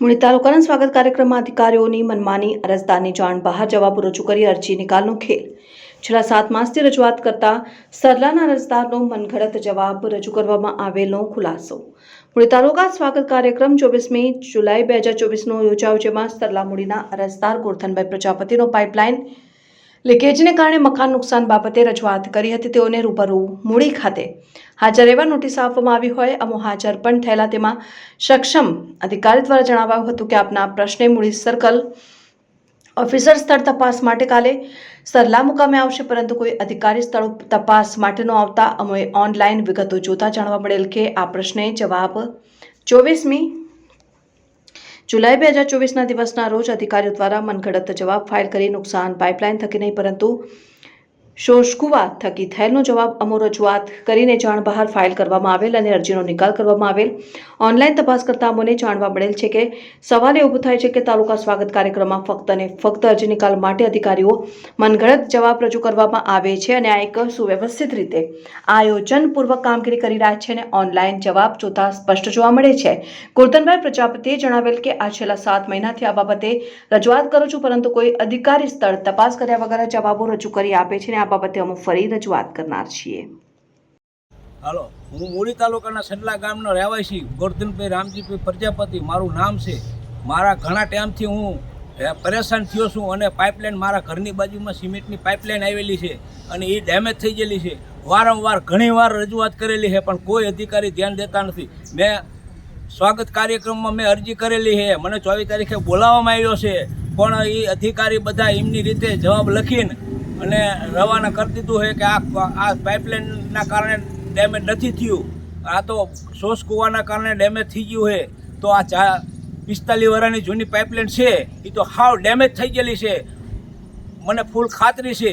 મૂળી તાલુકાના સ્વાગત કાર્યક્રમમાં અધિકારીઓની મનમાની અરજદારની જાણ બહાર જવાબ રજૂ કરી અરજી નિકાલનો ખેલ. છેલ્લા સાત માસથી રજૂઆત કરતા સરલાના અરજદારનો મનગઢત જવાબ રજૂ કરવામાં આવેલો ખુલાસો. મૂળી તાલુકા સ્વાગત કાર્યક્રમ ચોવીસમી જુલાઈ બે હજાર ચોવીસનો યોજાયો, જેમાં સરલા મૂડીના અરજદાર ગોરધનભાઈ પ્રજાપતિનો પાઇપલાઇન લીકેજને કારણે મકાન નુકસાન બાબતે રજૂઆત કરી હતી. તેઓને રૂબરૂ મૂડી ખાતે હાજર એવા નોટિસ આપવામાં આવી હોય. અમો હાજર પણ થયેલા. તેમાં સક્ષમ અધિકારી દ્વારા જણાવાયું હતું કે આપના પ્રશ્ને મૂડી સર્કલ ઓફિસર સ્થળ તપાસ માટે કાલે સરલા મુકામે આવશે, પરંતુ કોઈ અધિકારી સ્થળ તપાસ માટે ન આવતા અમોએ ઓનલાઈન વિગતો જોતા જાણવા મળેલ કે આ પ્રશ્ને જવાબ ચોવીસમી જુલાઈ બે હજાર ચોવીસના દિવસના રોજ અધિકારીઓ દ્વારા મનગઢત જવાબ ફાઇલ કરી નુકસાન પાઇપલાઇન થકી નહીં પરંતુ શોષકુવા થકી થયેલનો જવાબ અમો રજૂઆત કરીને જાણ બહાર ફાઇલ કરવામાં આવેલ અને અરજીનો નિકાલ કરવામાં આવેલ. ઓનલાઈન તપાસ કરતા અમોને જાણવા મળેલ છે કે સવાલ એવું થાય છે કે તાલુકા સ્વાગત કાર્યક્રમમાં ફક્ત અને ફક્ત અરજી નિકાલ માટે અધિકારીઓ મનગળત જવાબ રજૂ કરવામાં આવે છે અને આ એક સુવ્યવસ્થિત રીતે આયોજનપૂર્વક કામગીરી કરી રહ્યા છે અને ઓનલાઈન જવાબ જોતા સ્પષ્ટ જોવા મળે છે. કુર્તનભાઈ પ્રજાપતિએ જણાવેલ કે આ છેલ્લા સાત મહિનાથી આ બાબતે રજૂઆત કરું છું, પરંતુ કોઈ અધિકારી સ્થળ તપાસ કર્યા વગર જવાબો રજૂ કરી આપે છે આ બાબતે અમે ફરી રજૂઆત કરનાર છીએ. હાલો, હું મૂળી તાલુકાના સંડલા ગામનો રહેવાસી, ગોરધનભાઈ રામજીભાઈ પ્રજાપતિ, મારું નામ છે. મારા ઘણા ટાઈમથી હું પરેશાન થયો છું અને પાઇપલાઇન મારા ઘરની બાજુમાં સિમેન્ટની પાઇપલાઇન આવેલી છે અને એ ડેમેજ થઈ ગયેલી છે. વારંવાર ઘણી વાર રજૂઆત કરેલી છે, પણ કોઈ અધિકારી ધ્યાન દેતા નથી. મેં સ્વાગત કાર્યક્રમમાં મેં અરજી કરેલી છે. મને ચોવીસ તારીખે બોલાવવામાં આવ્યો છે, પણ એ અધિકારી બધા એમની રીતે જવાબ લખીને અને રવાના કરી દીધું છે કે આ આ પાઇપલાઇનના કારણે ડેમેજ નથી થયું. આ તો સોસ કૂવાના કારણે ડેમેજ થઈ ગયું છે. તો આ ચા પિસ્તાલીસ વર્ષની જૂની પાઇપલાઇન છે એ તો હાવ ડેમેજ થઈ ગયેલી છે. મને ફૂલ ખાતરી છે.